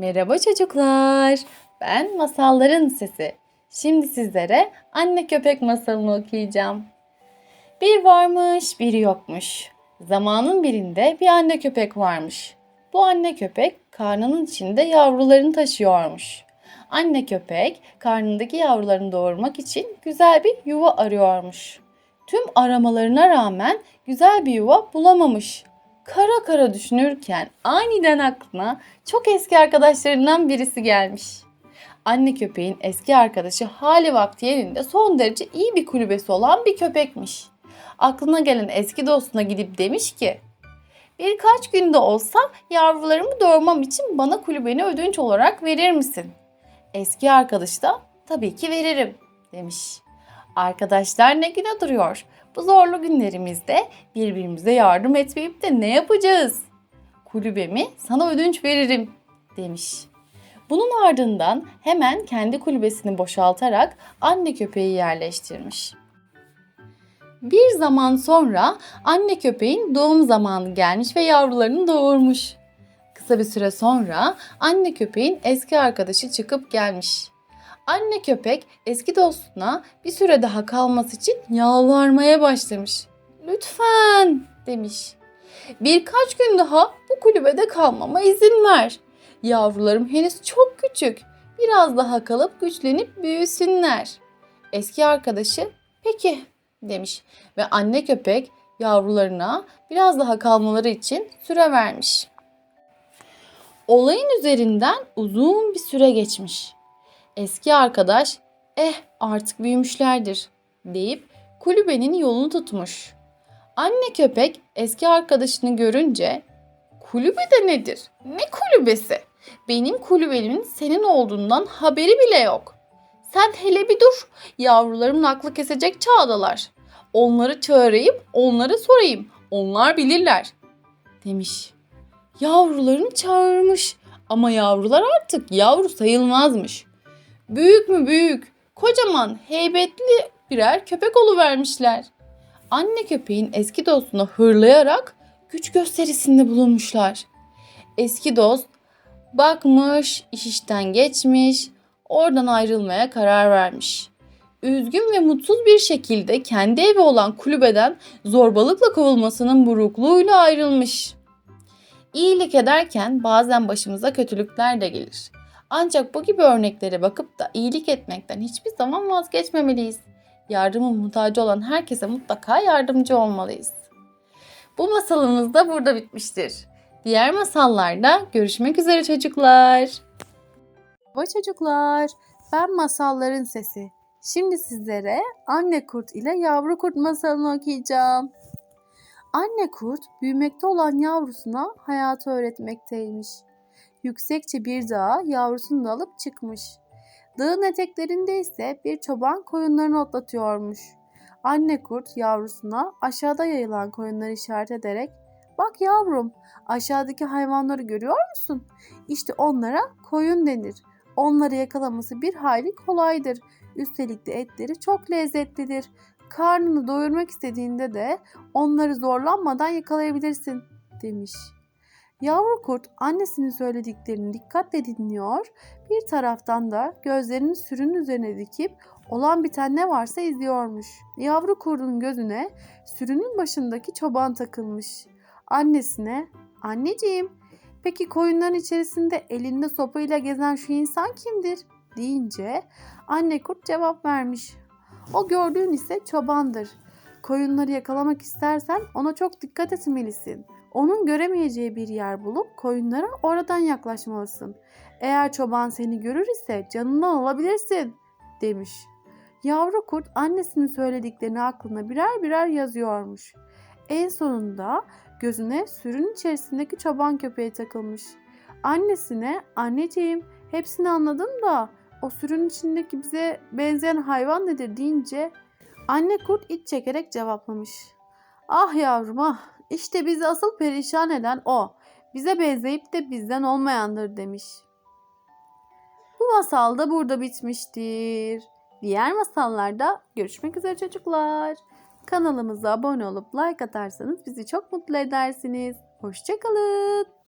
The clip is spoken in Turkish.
Merhaba çocuklar. Ben Masalların Sesi. Şimdi sizlere anne köpek masalını okuyacağım. Bir varmış, biri yokmuş. Zamanın birinde bir anne köpek varmış. Bu anne köpek karnının içinde yavrularını taşıyormuş. Anne köpek karnındaki yavrularını doğurmak için güzel bir yuva arıyormuş. Tüm aramalarına rağmen güzel bir yuva bulamamış. Kara kara düşünürken aniden aklına çok eski arkadaşlarından birisi gelmiş. Anne köpeğin eski arkadaşı hali vakti yerinde son derece iyi bir kulübesi olan bir köpekmiş. Aklına gelen eski dostuna gidip demiş ki Birkaç günde olsa yavrularımı doğurmam için bana kulübeni ödünç olarak verir misin? Eski arkadaş da tabii ki veririm demiş. Arkadaşlar ne güne duruyor. Bu zorlu günlerimizde birbirimize yardım etmeyip de ne yapacağız? Kulübemi sana ödünç veririm demiş. Bunun ardından hemen kendi kulübesini boşaltarak anne köpeği yerleştirmiş. Bir zaman sonra anne köpeğin doğum zamanı gelmiş ve yavrularını doğurmuş. Kısa bir süre sonra anne köpeğin eski arkadaşı çıkıp gelmiş. Anne köpek eski dostuna bir süre daha kalması için yalvarmaya başlamış. Lütfen demiş. Birkaç gün daha bu kulübede kalmama izin ver. Yavrularım henüz çok küçük. Biraz daha kalıp güçlenip büyüsünler. Eski arkadaşı peki demiş ve anne köpek yavrularına biraz daha kalmaları için süre vermiş. Olayın üzerinden uzun bir süre geçmiş. Eski arkadaş eh artık büyümüşlerdir deyip kulübenin yolunu tutmuş. Anne köpek eski arkadaşını görünce kulübe de nedir? Ne kulübesi? Benim kulübemin senin olduğundan haberi bile yok. Sen hele bir dur. Yavrularımın aklı kesecek çağdalar. Onları çağırayım, onlara sorayım. Onlar bilirler." demiş. Yavrularını çağırmış ama yavrular artık yavru sayılmazmış. Büyük mü büyük, kocaman, heybetli birer köpek vermişler. Anne köpeğin eski dostuna hırlayarak güç gösterisinde bulunmuşlar. Eski dost bakmış, iş işten geçmiş, oradan ayrılmaya karar vermiş. Üzgün ve mutsuz bir şekilde kendi evi olan kulübeden zorbalıkla kovulmasının burukluğuyla ayrılmış. İyilik ederken bazen başımıza kötülükler de gelir. Ancak bu gibi örneklere bakıp da iyilik etmekten hiçbir zaman vazgeçmemeliyiz. Yardımın muhtacı olan herkese mutlaka yardımcı olmalıyız. Bu masalımız da burada bitmiştir. Diğer masallarda görüşmek üzere çocuklar. Merhaba çocuklar. Ben Masalların Sesi. Şimdi sizlere Anne Kurt ile Yavru Kurt masalını okuyacağım. Anne kurt büyümekte olan yavrusuna hayatı öğretmekteymiş. Yüksekçe bir dağa yavrusunu da alıp çıkmış. Dağın eteklerinde ise bir çoban koyunlarını otlatıyormuş. Anne kurt yavrusuna aşağıda yayılan koyunları işaret ederek Bak yavrum aşağıdaki hayvanları görüyor musun? İşte onlara koyun denir. Onları yakalaması bir hayli kolaydır. Üstelik de etleri çok lezzetlidir. Karnını doyurmak istediğinde de onları zorlanmadan yakalayabilirsin demiş. Yavru kurt annesinin söylediklerini dikkatle dinliyor, bir taraftan da gözlerini sürünün üzerine dikip olan biten ne varsa izliyormuş. Yavru kurdun gözüne sürünün başındaki çoban takılmış. Annesine, anneciğim peki koyunların içerisinde elinde sopayla gezen şu insan kimdir? deyince anne kurt cevap vermiş. O gördüğün ise çobandır. Koyunları yakalamak istersen ona çok dikkat etmelisin. Onun göremeyeceği bir yer bulup koyunlara oradan yaklaşmalısın. Eğer çoban seni görür ise canından alabilirsin demiş. Yavru kurt annesinin söylediklerini aklına birer birer yazıyormuş. En sonunda gözüne sürün içerisindeki çoban köpeği takılmış. Annesine anneciğim hepsini anladım da o sürünün içindeki bize benzeyen hayvan nedir deyince anne kurt iç çekerek cevaplamış. Ah yavrum ah işte bizi asıl perişan eden o. Bize benzeyip de bizden olmayandır demiş. Bu masal da burada bitmiştir. Diğer masallarda görüşmek üzere çocuklar. Kanalımıza abone olup like atarsanız bizi çok mutlu edersiniz. Hoşçakalın.